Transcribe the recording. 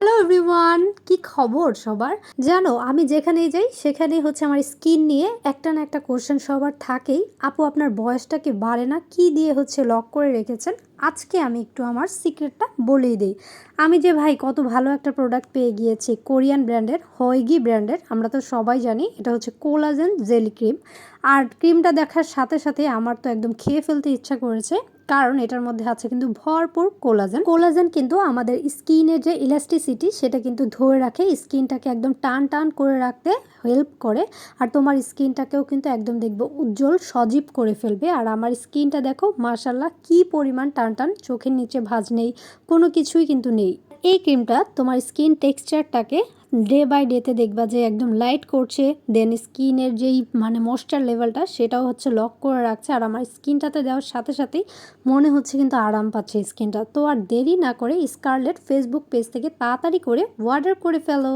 Hello everyone কি খবর সবার? জানো, আমি যেখানেই যাই, সেখানেই হচ্ছে আমার স্কিন নিয়ে একটা না একটা কোশ্চেন সবার থাকেই। আপু, আপনার বয়সটা কি বাড়ে না? কি দিয়ে হচ্ছে লক করে রেখেছেন? আজকে আমি একটু আমার সিক্রেটটা বলেই দিই। আমি যে ভাই কত ভালো একটা প্রোডাক্ট পেয়ে গিয়েছি, কোরিয়ান ব্র্যান্ডের হয়গি ব্র্যান্ডের, আমরা তো সবাই জানি, এটা হচ্ছে কোলাজেন জেলি ক্রিম। আর ক্রিমটা দেখার সাথে সাথে আমার তো একদম খেয়ে ফেলতে ইচ্ছা করেছে। কারণ এটার মধ্যে আছে কিন্তু ভরপুর কোলাজেন। কোলাজেন কিন্তু আমাদের স্কিনের যে ইলাস্টিসিটি সেটা কিন্তু ধরে রাখে। স্কিনটাকে একদম টান টান করে রাখতে হেল্প করে। আর তোমার স্কিনটাকেও কিন্তু একদম দেখব উজ্জ্বল, সজীব করে ফেলবে। আর আমার স্কিনটা দেখো মার্শাল্লাহ কি পরিমাণ টান টান, চোখের নিচে ভাজ নেই, কোনো কিছুই কিন্তু নেই। এই ক্রিমটা তোমার স্কিন টেক্সচারটাকে ডে বাই ডেতে দেখবা যে একদম লাইট করছে দেন স্কিনের যেই মানে ময়শ্চার লেভেলটা সেটাও হচ্ছে লক করে রাখছে, আর আমার স্কিনটাতে দেওয়ার সাথে সাথেই মনে হচ্ছে কিন্তু আরাম পাচ্ছে স্কিনটা। তো আর দেরি না করে স্কারলেট ফেসবুক পেজ থেকে তাড়াতাড়ি করে অর্ডার করে ফেলো।